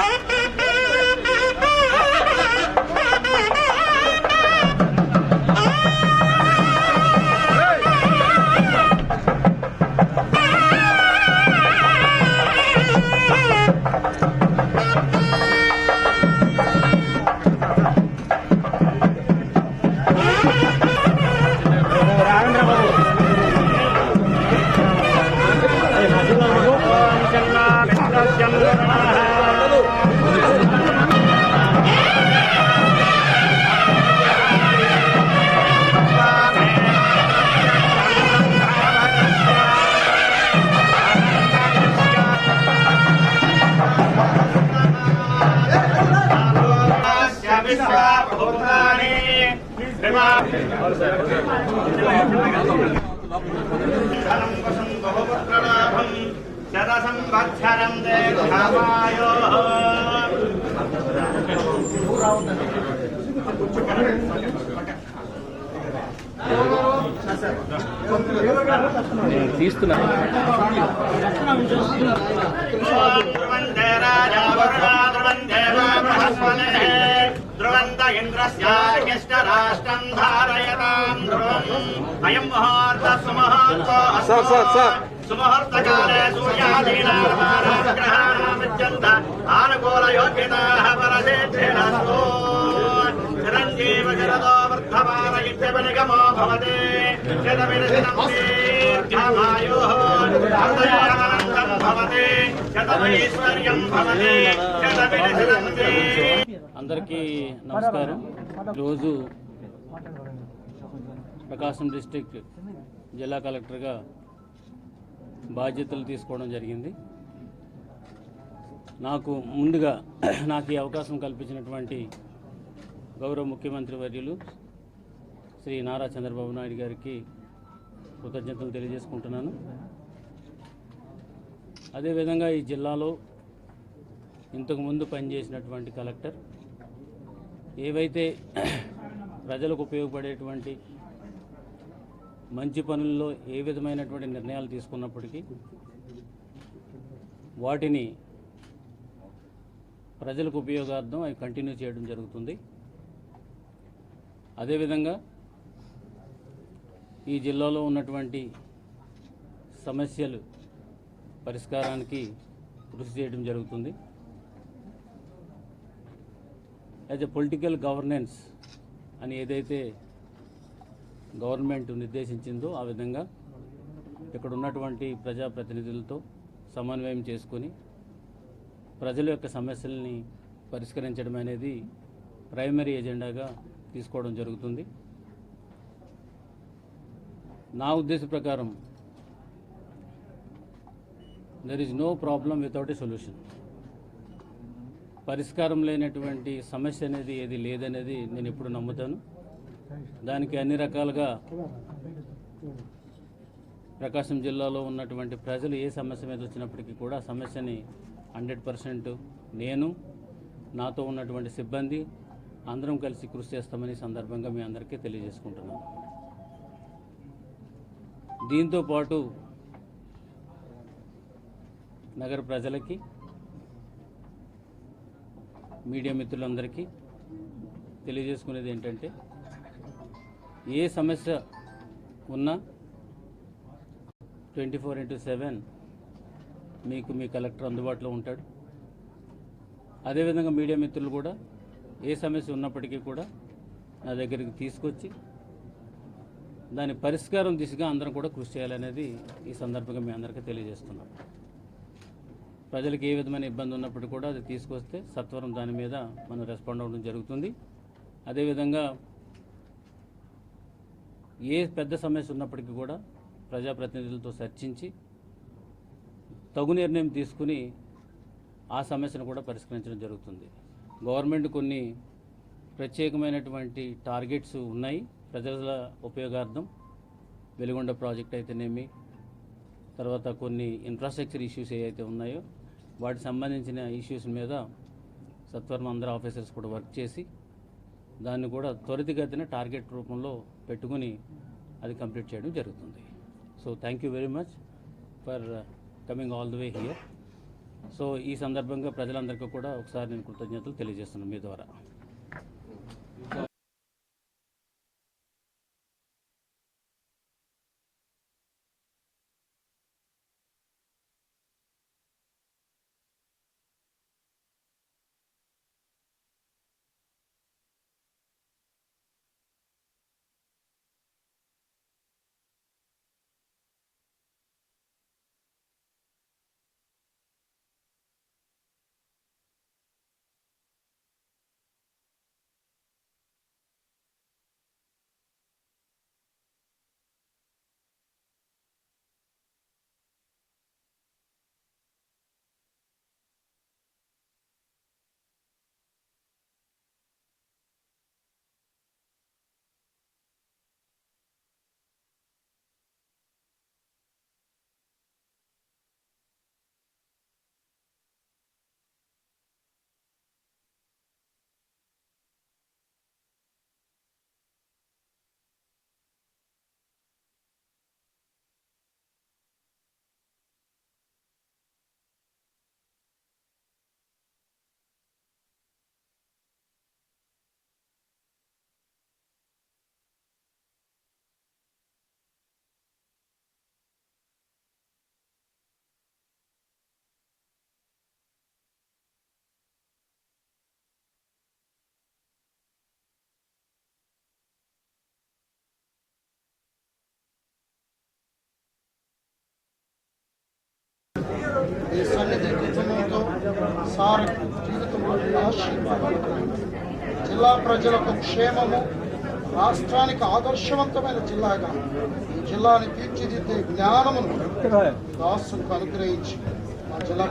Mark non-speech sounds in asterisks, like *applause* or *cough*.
Ah! శతసంవత్సరం దీర్ఘమాయో తీస్తున్నా ధ్రువంతే రాజా వరుణా ధ్రువంతే రాష్ట్రం ధారయతాం ధ్రువం అయం ముహూర్త సుముహూర్తో. సుముహూర్తకాలే సూర్యాదీనాగ్రహాణామిత్యంత ఆనుకూల యోగ్యతాః పరసిద్ధిరస్తు చిరంజీవ శరదో వర్ధమాన ఇత్యపనిగమో భవతి శతమిరశతం దీర్ఘమాయుః హృదయానందం భవతి శతమిరశతం అందరికీ నమస్కారం. ఈరోజు ప్రకాశం డిస్టిక్ జిల్లా కలెక్టర్గా బాధ్యతలు తీసుకోవడం జరిగింది. నాకు ముందుగా *clears throat* నాకు ఈ అవకాశం కల్పించినటువంటి గౌరవ ముఖ్యమంత్రి వర్యులు శ్రీ నారా చంద్రబాబు నాయుడు గారికి కృతజ్ఞతలు తెలియజేసుకుంటున్నాను. అదేవిధంగా ఈ జిల్లాలో ఇంతకుముందు పనిచేసినటువంటి కలెక్టర్ ఏవైతే ప్రజలకు ఉపయోగపడేటువంటి మంచి పనుల్లో ఏ విధమైనటువంటి నిర్ణయాలు తీసుకున్నప్పటికీ వాటిని ప్రజలకు ఉపయోగార్థం అవి కంటిన్యూ చేయడం జరుగుతుంది. అదేవిధంగా ఈ జిల్లాలో ఉన్నటువంటి సమస్యలు పరిష్కారానికి కృషి చేయడం జరుగుతుంది. యాజ్ ఎ పొలిటికల్ గవర్నెన్స్ అని ఏదైతే గవర్నమెంట్ నిర్దేశించిందో ఆ విధంగా ఇక్కడ ఉన్నటువంటి ప్రజాప్రతినిధులతో సమన్వయం చేసుకొని ప్రజల యొక్క సమస్యల్ని పరిష్కరించడం అనేది ప్రైమరీ ఎజెండాగా తీసుకోవడం జరుగుతుంది. నా ఉద్దేశ ప్రకారం there is no problem without a solution పరిష్కారం లేనటువంటి సమస్య అనేది ఏది లేదనేది నేను ఎప్పుడు నమ్ముతాను. దానికి అన్ని రకాలుగా ప్రకాశం జిల్లాలో ఉన్నటువంటి ప్రజలు ఏ సమస్య మీద వచ్చినప్పటికీ కూడా సమస్యని హండ్రెడ్ పర్సెంట్ నేను నాతో ఉన్నటువంటి సిబ్బంది అందరం కలిసి కృషి చేస్తామని సందర్భంగా మీ అందరికీ తెలియజేసుకుంటున్నాను. దీంతో పాటు నగర ప్రజలకి మీడియా మిత్రులందరికీ తెలియజేసుకునేది ఏంటంటే ఏ సమస్య ఉన్నా ట్వంటీ ఫోర్ ఇంటూ సెవెన్ మీకు మీ కలెక్టర్ అందుబాటులో ఉంటాడు. అదేవిధంగా మీడియా మిత్రులు కూడా ఏ సమస్య ఉన్నప్పటికీ కూడా నా దగ్గరికి తీసుకొచ్చి దాని పరిష్కారం దిశగా అందరం కూడా కృషి చేయాలనేది ఈ సందర్భంగా మీ అందరికీ తెలియజేస్తున్నాం. ప్రజలకు ఏ విధమైన ఇబ్బంది ఉన్నప్పటికీ కూడా అది తీసుకొస్తే సత్వరం దాని మీద మనం రెస్పాండ్ అవ్వడం జరుగుతుంది. అదేవిధంగా ఏ పెద్ద సమస్య ఉన్నప్పటికీ కూడా ప్రజాప్రతినిధులతో చర్చించి తగు నిర్ణయం తీసుకుని ఆ సమస్యను కూడా పరిష్కరించడం జరుగుతుంది. గవర్నమెంట్ కొన్ని ప్రత్యేకమైనటువంటి టార్గెట్స్ ఉన్నాయి. ప్రజల ఉపయోగార్థం వెలుగొండ ప్రాజెక్ట్ అయితేనేమి తర్వాత కొన్ని ఇన్ఫ్రాస్ట్రక్చర్ ఇష్యూస్ ఏవైతే ఉన్నాయో వాటికి సంబంధించిన ఇష్యూస్ మీద సత్వరం అందరూ ఆఫీసర్స్ కూడా వర్క్ చేసి దాన్ని కూడా త్వరితగతిన టార్గెట్ రూపంలో పెట్టుకుని అది కంప్లీట్ చేయడం జరుగుతుంది. So thank you very much for coming all the way here so ఈ సందర్భంగా ప్రజలందరికీ కూడా ఒకసారి నేను కృతజ్ఞతలు తెలియజేస్తున్నాను మీ ద్వారా. సార్ జీవితంలో జిల్లా ప్రజలకు క్షేమము రాష్ట్రానికి ఆదర్శవంతమైన జిల్లాగా ఈ జిల్లాని తీర్చిదిద్దే జ్ఞానమును దాసుకు అనుగ్రహించి మా జిల్లా